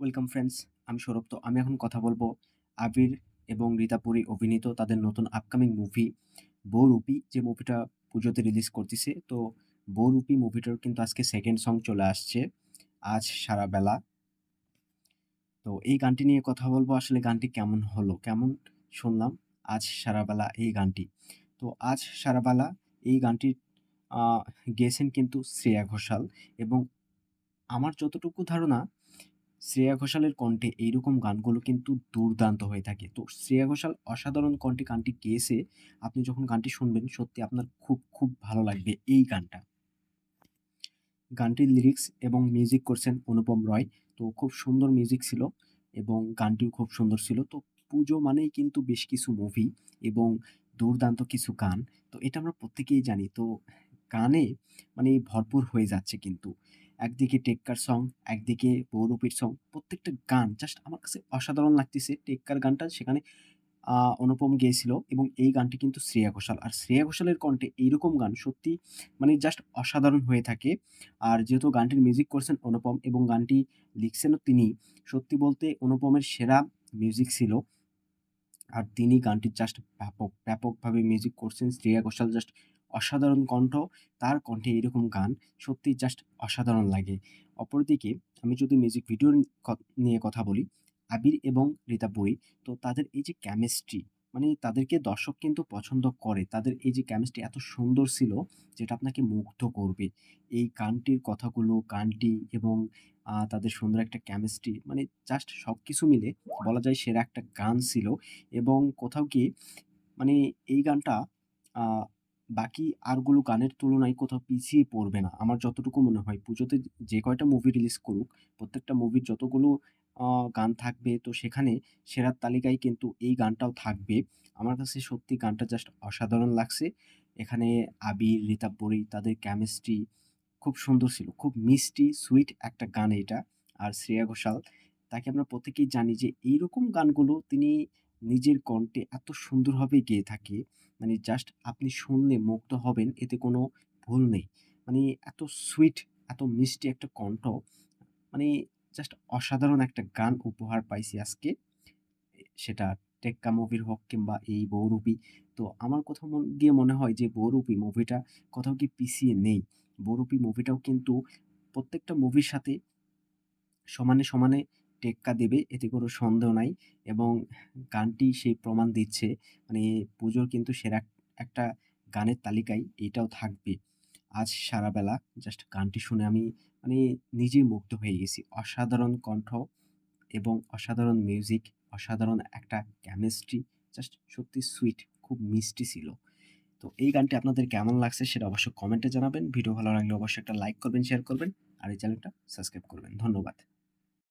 Welcome friends আমি সৌরভ। তো আমি এখন কথা বলব আবির এবং রীতা পুরী অভিনীত তাদের নতুন আপকামিং মুভি বৌরূপী যে মুভিটা পুজোতে রিলিজ করতেছে। তো বৌরূপী মুভিটার কিন্তু আজকে সেকেন্ড সং চলে আসছে আজ সারা বেলা। তো এই গানটি নিয়ে কথা বলব। আসলে গানটি কেমন হলো? কেমন শুনলাম আজ সারাবেলা এই গানটি। তো আজ সারাবেলা এই গানটি গেয়েছেন কিন্তু শ্রেয়া ঘোষাল এবং আমার যতটুকু ধারণা শ্রেয়া ঘোষালের কণ্ঠে এইরকম গানগুলো কিন্তু দুর্দান্ত হয়ে থাকে। তো শ্রেয়া ঘোষাল অসাধারণ কণ্ঠে গানটি গেয়েছে। আপনি যখন গানটি শুনবেন, সত্যি আপনার খুব খুব ভালো লাগবে এই গানটা। গানটির লিরিক্স এবং মিউজিক করছেন অনুপম রয়। তো খুব সুন্দর মিউজিক ছিল এবং গানটিও খুব সুন্দর ছিল। তো পুজো মানেই কিন্তু বেশ কিছু মুভি এবং দুর্দান্ত কিছু গান। তো এটা আমরা প্রত্যেকেই জানি। তো গানে মানে ভরপুর হয়ে যাচ্ছে কিন্তু। একদিকে টেক্কার সং একদিকে বহুরূপীর সং প্রত্যেকটা গান জাস্ট আমার কাছে অসাধারণ লাগতেছে টেক্কার গানটা সেখানে অনুপম গেয়েছিল এবং এই গানটি কিন্তু শ্রেয়া ঘোষাল। আর শ্রেয়া ঘোষালের কণ্ঠে এইরকম গান সত্যি মানে জাস্ট অসাধারণ হয়ে থাকে। আর যেহেতু গানটির মিউজিক করছেন অনুপম এবং গানটি লিখছেনও তিনি, সত্যি বলতে অনুপমের সেরা মিউজিক ছিল। আর তিনি গানটির জাস্ট ব্যাপক, ব্যাপকভাবে মিউজিক করছেন। শ্রেয়া ঘোষাল জাস্ট অসাধারণ কণ্ঠ, তার কণ্ঠে এরকম গান সত্যি জাস্ট অসাধারণ লাগে। অপরদিকে আমি যদি মিউজিক ভিডিও নিয়ে কথা বলি, আবির এবং রীতা বই তো তাদের এই যে কেমিস্ট্রি মানে তাদেরকে দর্শক কিন্তু পছন্দ করে। তাদের এই যে কেমিস্ট্রি এত সুন্দর ছিল, যেটা আপনাকে মুগ্ধ করবে। এই গানটির কথাগুলো গানটি এবং তাদের সুন্দর একটা কেমিস্ট্রি মানে জাস্ট সব কিছু মিলে বলা যায় সেরা একটা গান ছিল। এবং কোথাও কি মানে এই গানটা বাকি আরগুলো গানের তুলনায় কোথাও পিছিয়ে পড়বে না। আমার যতটুকু মনে হয়, পুজোতে যে কয়টা মুভি রিলিজ করুক, প্রত্যেকটা মুভির যতগুলো গান থাকবে। তো সেখানে সেরার তালিকায় কিন্তু এই গানটাও থাকবে। আমার কাছে সত্যি গানটা জাস্ট অসাধারণ লাগছে। এখানে আবির, রীতা বড়ি তাদের কেমিস্ট্রি খুব সুন্দর ছিল। খুব মিষ্টি সুইট একটা গান এটা। আর শ্রেয়া ঘোষাল, তাকে আমরা প্রত্যেকেই জানি যে এইরকম গানগুলো তিনি নিজের কণ্ঠে এত সুন্দরভাবে গেয়ে থাকে। মানে জাস্ট আপনি শুনলে মুগ্ধ হবেন, এতে কোনো ভুল নেই। মানে এত সুইট এত মিষ্টি একটা কণ্ঠ। মানে জাস্ট অসাধারণ একটা গান উপহার পাইছি আজকে। সেটা টেক্কা মুভির হোক কিংবা এই বৌরূপী। তো আমার কোথাও গিয়ে মনে হয় যে বৌরূপী মুভিটা কোথাও কি পিছিয়ে নেই। বৌরূপী মুভিটাও কিন্তু প্রত্যেকটা মুভির সাথে সমানে সমানে টেক্কা দেবে, এতে কোনো সন্দেহ নাই এবং গানটি সেই প্রমাণ দিচ্ছে। মানে পুজোর কিন্তু সেরা একটা গানের তালিকায় এটাও থাকবে। আজ সারা বেলা জাস্ট গানটি শুনে আমি মানে নিজেই মুগ্ধ হয়ে গেছি। অসাধারণ কণ্ঠ এবং অসাধারণ মিউজিক অসাধারণ একটা কেমিস্ট্রি জাস্ট সত্যি সুইট খুব মিষ্টি ছিল। তো এই গানটি আপনাদের কেমন লাগছে সেটা অবশ্যই কমেন্টে জানাবেন। ভিডিও ভালো লাগলে অবশ্যই একটা লাইক করবেন শেয়ার করবেন, আর এই চ্যানেলটা সাবস্ক্রাইব করবেন। ধন্যবাদ।